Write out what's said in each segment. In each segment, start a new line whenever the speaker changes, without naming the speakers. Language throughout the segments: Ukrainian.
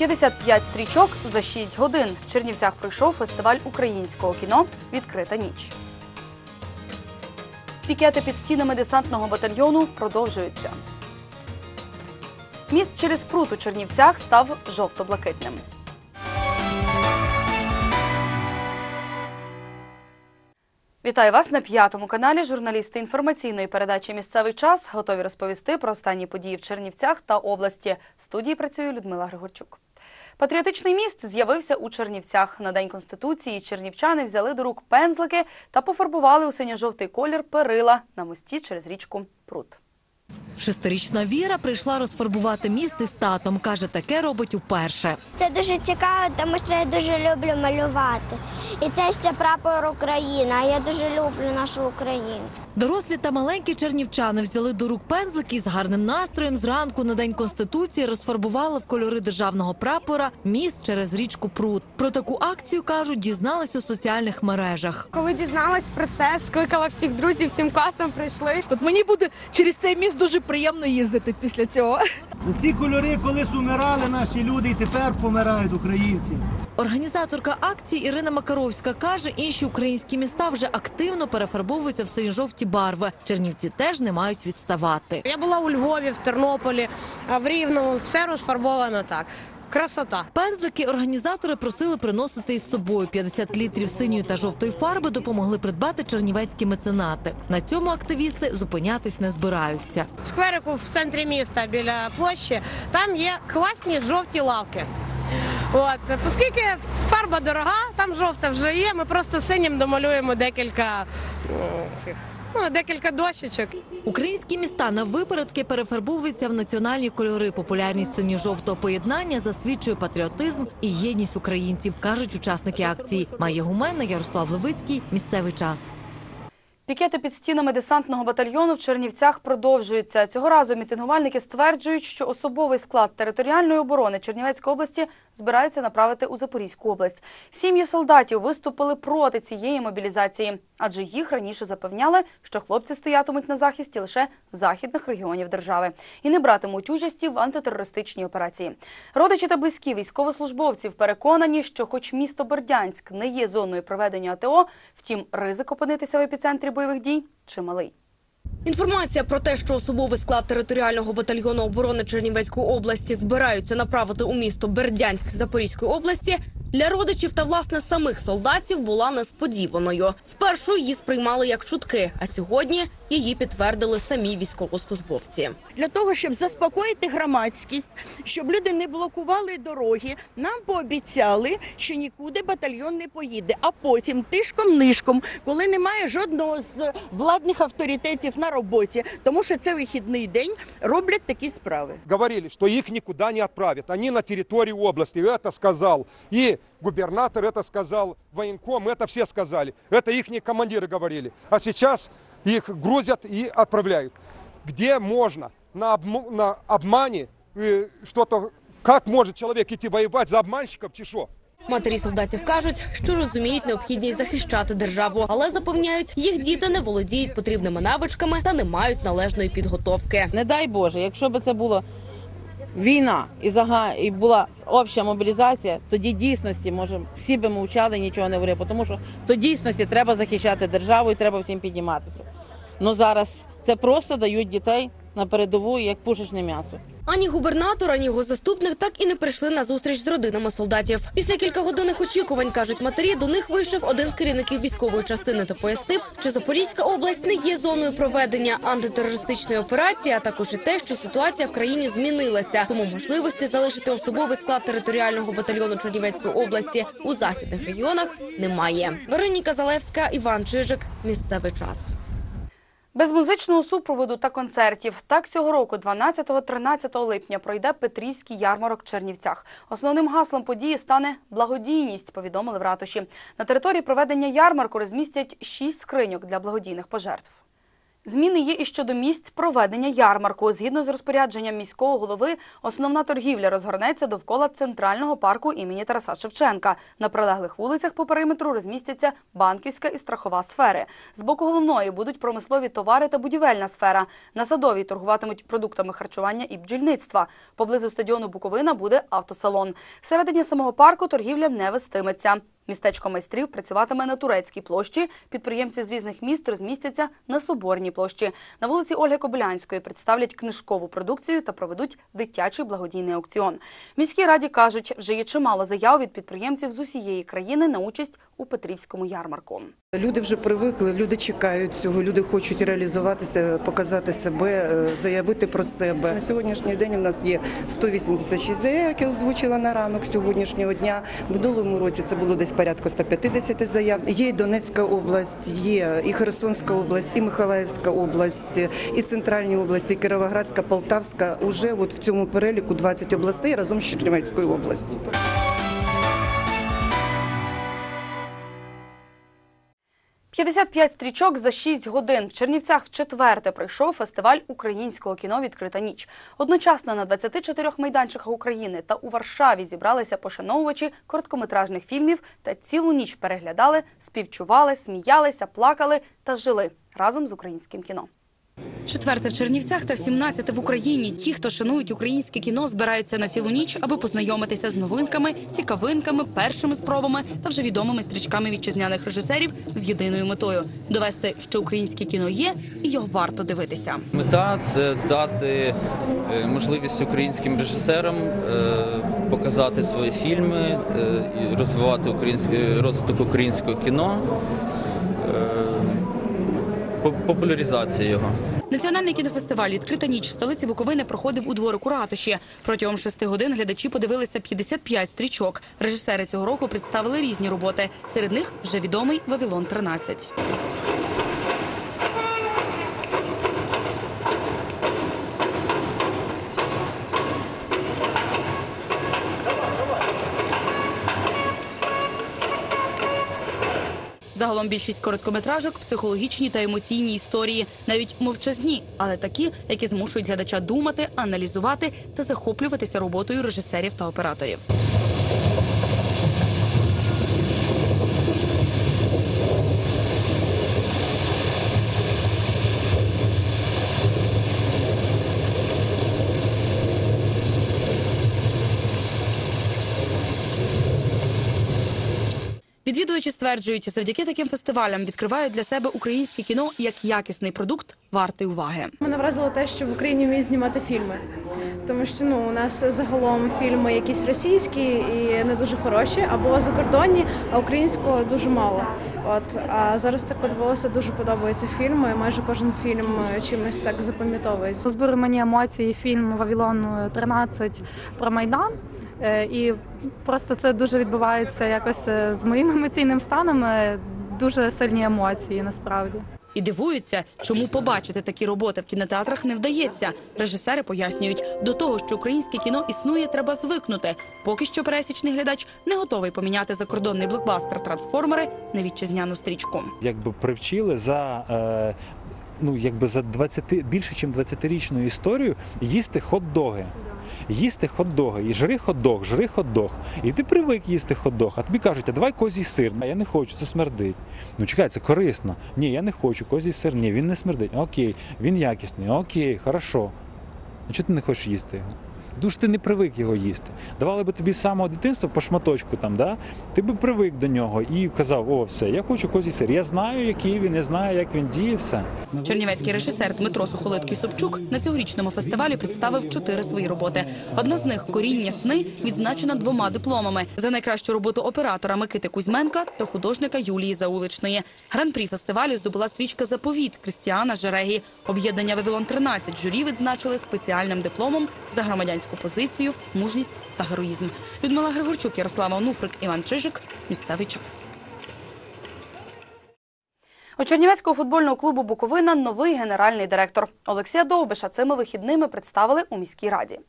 55 стрічок за 6 годин. В Чернівцях пройшов фестиваль українського кіно Відкрита ніч. Пікети під стінами десантного батальйону продовжуються. Міст через прут у Чернівцях став жовто-блакитним. Вітаю вас на п'ятому каналі. Журналісти інформаційної передачі Місцевий час готові розповісти про останні події в Чернівцях та області. В студії працює Людмила Григорчук. Патріотичний міст з'явився у Чернівцях. На день конституції чернівчани взяли до рук пензлики та пофарбували у синьо-жовтий колір перила на мості через річку Прут.
Шестирічна Віра прийшла розфарбувати міст із татом. Каже, таке робить уперше.
Це дуже цікаво, тому що я дуже люблю малювати. І це ще прапор України. А я дуже люблю нашу Україну.
Дорослі та маленькі чернівчани взяли до рук пензлики і з гарним настроєм зранку на день конституції розфарбували в кольори державного прапора міст через річку Прут. Про таку акцію кажуть, дізналися у соціальних мережах.
Коли дізналась про це, скликала всіх друзів, всім класом прийшли.
От мені буде через цей міст дуже приємно їздити після цього.
За ці кольори колись умирали наші люди і тепер помирають українці.
Організаторка акції Ірина Макаровська каже, інші українські міста вже активно перефарбовуються в синьо-жовті барви. Чернівці теж не мають відставати.
Я була у Львові, в Тернополі, а в Рівному. Все розфарбовано так. Красота.
Пензлики організатори просили приносити із собою. 50 літрів синьої та жовтої фарби допомогли придбати чернівецькі меценати. На цьому активісти зупинятись не збираються.
В скверику в центрі міста біля площі там є класні жовті лавки. От, оскільки фарба дорога, там жовта вже є. Ми просто синім домалюємо декілька цих, ну, декілька дощечок.
Українські міста на випередки перефарбовуються в національні кольори. Популярність синьо-жовтого поєднання засвідчує патріотизм і єдність українців, кажуть учасники акції. Майя Гумена, Ярослав Левицький. Місцевий час.
Пікети під стінами десантного батальйону в Чернівцях продовжуються. Цього разу мітингувальники стверджують, що особовий склад територіальної оборони Чернівецької області збираються направити у Запорізьку область. Сім'ї солдатів виступили проти цієї мобілізації, адже їх раніше запевняли, що хлопці стоятимуть на захисті лише західних регіонів держави і не братимуть участі в антитерористичній операції. Родичі та близькі військовослужбовців переконані, що, хоч місто Бердянськ не є зоною проведення АТО, втім ризик опинитися в епіцентрі бойових дій чималий.
Інформація про те, що особовий склад територіального батальйону оборони Чернівецької області збираються направити у місто Бердянськ Запорізької області. Для родичів та власне самих солдатів була несподіваною. Спершу її сприймали як чутки, а сьогодні її підтвердили самі військовослужбовці.
для того, щоб заспокоїти громадськість, щоб люди не блокували дороги, нам пообіцяли, що нікуди батальйон не поїде. А потім тишком-нишком, коли немає жодного з владних авторитетів на роботі, тому що це вихідний день, роблять такі справи.
говорили, что их никуда не отправят. Они на территории области. Это сказал и губернатор, это сказал военком, это все сказали. Это их командиры говорили. А сейчас их грузят и отправляют. Где можно на, обм- на обмане э, что-то... Как может человек идти воевать за обманщиков, чешо?
Матері солдатів кажуть, що розуміють необхідність захищати державу, але запевняють, їх діти не володіють потрібними навичками та не мають належної підготовки.
Не дай Боже, якщо б це було війна і зага і була обща мобілізація, тоді дійсності може всі би мовчали, нічого не говорили, тому що то дійсності треба захищати державу і треба всім підніматися. Ну зараз це просто дають дітей на передову як пушечне м'ясо.
Ані губернатор, ані його заступник так і не прийшли на зустріч з родинами солдатів. Після кількагодинних очікувань кажуть матері. До них вийшов один з керівників військової частини та пояснив, що Запорізька область не є зоною проведення антитерористичної операції, а також і те, що ситуація в країні змінилася. Тому можливості залишити особовий склад територіального батальйону Чернівецької області у західних регіонах немає. Вероніка Залевська, Іван Чижик. Місцевий час.
Без музичного супроводу та концертів так цього року, 12-13 липня, пройде Петрівський ярмарок в Чернівцях. Основним гаслом події стане благодійність. Повідомили в ратуші. На території проведення ярмарку розмістять шість скриньок для благодійних пожертв. Зміни є і щодо місць проведення ярмарку. Згідно з розпорядженням міського голови, основна торгівля розгорнеться довкола центрального парку імені Тараса Шевченка. На прилеглих вулицях по периметру розмістяться банківська і страхова сфери. З боку головної будуть промислові товари та будівельна сфера. На садовій торгуватимуть продуктами харчування і бджільництва. Поблизу стадіону Буковина буде автосалон. Всередині самого парку торгівля не вестиметься. Містечко майстрів працюватиме на турецькій площі. Підприємці з різних міст розмістяться на соборній площі. На вулиці Ольги Кобилянської представлять книжкову продукцію та проведуть дитячий благодійний аукціон. В міській раді кажуть, вже є чимало заяв від підприємців з усієї країни на участь у Петрівському ярмарку.
Люди вже привикли, люди чекають цього, люди хочуть реалізуватися, показати себе, е, заявити про себе. На сьогоднішній день у нас є 186 заяв, які озвучила на ранок сьогоднішнього дня. В минулому році це було десь порядку 150 заяв. Є і Донецька область, є і Херсонська область, і Миколаївська область, і центральні області, і Кіровоградська, Полтавська. Уже от в цьому переліку 20 областей разом з Чернівецькою областю.
55 стрічок за 6 годин. В Чернівцях вчетверте пройшов фестиваль українського кіно Відкрита ніч. Одночасно на 24 майданчиках України та у Варшаві зібралися пошановувачі короткометражних фільмів та цілу ніч переглядали, співчували, сміялися, плакали та жили разом з українським кіно. Четверте в Чернівцях та 17 в Україні. Ті, хто шанують українське кіно, збираються на цілу ніч, аби познайомитися з новинками, цікавинками, першими спробами та вже відомими стрічками вітчизняних режисерів з єдиною метою довести, що українське кіно є, і його варто дивитися.
Мета це дати е, можливість українським режисерам е, показати свої фільми, е, розвивати українське розвиток українського кіно, по- популяризація його.
Національний кінофестиваль Відкрита ніч в столиці Буковини проходив у дворику ратуші. Протягом шести годин глядачі подивилися 55 стрічок. Режисери цього року представили різні роботи. Серед них вже відомий Вавилон 13 Загалом більшість короткометражок психологічні та емоційні історії, навіть мовчазні, але такі, які змушують глядача думати, аналізувати та захоплюватися роботою режисерів та операторів. Відвідувачі стверджують, завдяки таким фестивалям відкривають для себе українське кіно як якісний продукт, вартий уваги.
Мене вразило те, що в Україні вміють знімати фільми. Тому що ну у нас загалом фільми якісь російські і не дуже хороші, або закордонні, а українського дуже мало. От а зараз так подивилася, дуже подобаються фільми. Майже кожен фільм чимось так запам'ятовується.
Збили мені емоції фільм Вавилон 13 про Майдан. Е, І просто це дуже відбувається якось е, з моїм емоційним станом. е, Дуже сильні емоції насправді.
І дивуються, чому побачити такі роботи в кінотеатрах не вдається. Режисери пояснюють, до того, що українське кіно існує, треба звикнути. Поки що пересічний глядач не готовий поміняти закордонний блокбастер трансформери на вітчизняну стрічку.
якби привчили за. Ну, якби за 20, більше, ніж 20-річну історію їсти хот-доги. Їсти хот-доги. І жри хот-дог, жри хот-дог. І ти привик їсти хот-дог. А тобі кажуть, а давай козій сир. А я не хочу, це смердить. Ну чекай, це корисно. Ні, я не хочу. Козій сир. Ні, він не смердить. Окей, він якісний, окей, хорошо. Ну чого ти не хочеш їсти його? Що ти не привик його їсти. Давали би тобі з самого дитинства по шматочку там, да? ти би привик до нього і казав, о, все, я хочу козій сир. Я знаю, який він, я знаю, як він діє, все.
Чернівецький режисер Дмитро Сухолиткий Собчук на цьогорічному фестивалі представив чотири свої роботи. Одна з них коріння сни відзначена двома дипломами за найкращу роботу оператора Микити Кузьменка та художника Юлії Зауличної. Гран-прі фестивалю здобула стрічка Заповіт Крістіана Жерегі. Об'єднання Вавилон 13 журі відзначили спеціальним дипломом за громадянську позицію, мужність та героїзм. Людмила Григорчук, Ярослава Онуфрик, Іван Чижик. Місцевий час. У Чернівецького футбольного клубу Буковина новий генеральний директор. Олексія Довбиша цими вихідними представили у міській раді.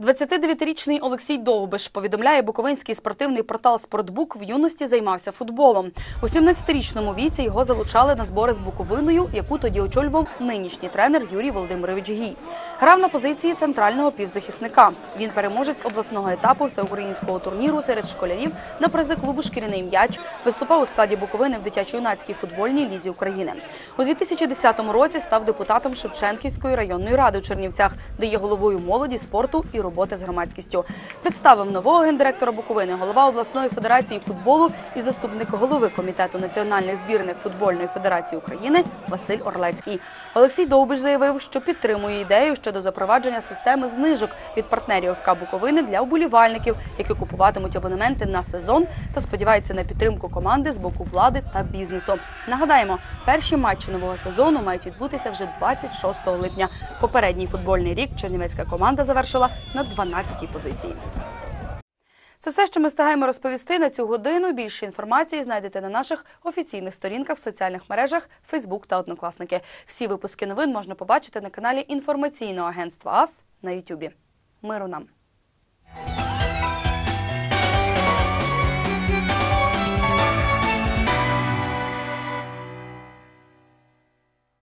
29-річний Олексій Довбиш повідомляє буковинський спортивний портал Спортбук в юності займався футболом. У 17-річному віці його залучали на збори з Буковиною, яку тоді очолював нинішній тренер Юрій Володимирович Гій. Грав на позиції центрального півзахисника. Він переможець обласного етапу всеукраїнського турніру серед школярів на призи клубу Шкіряний м'яч. Виступав у складі Буковини в дитячо-юнацькій футбольній лізі України. У 2010 році став депутатом Шевченківської районної ради у Чернівцях, де є головою молоді, спорту і роботи з громадськістю. Представив нового гендиректора Буковини, голова обласної федерації футболу і заступник голови комітету національних збірних футбольної федерації України Василь Орлецький. Олексій Довбиш заявив, що підтримує ідею щодо запровадження системи знижок від партнерів ФК Буковини для вболівальників, які купуватимуть абонементи на сезон та сподівається на підтримку команди з боку влади та бізнесу. Нагадаємо, перші матчі нового сезону мають відбутися вже 26 липня. Попередній футбольний рік чернівецька команда завершила на 12-й позиції. Це все, що ми стигаємо розповісти на цю годину. Більше інформації знайдете на наших офіційних сторінках в соціальних мережах Facebook та Однокласники. Всі випуски новин можна побачити на каналі інформаційного агентства АС на Ютубі. Миру нам!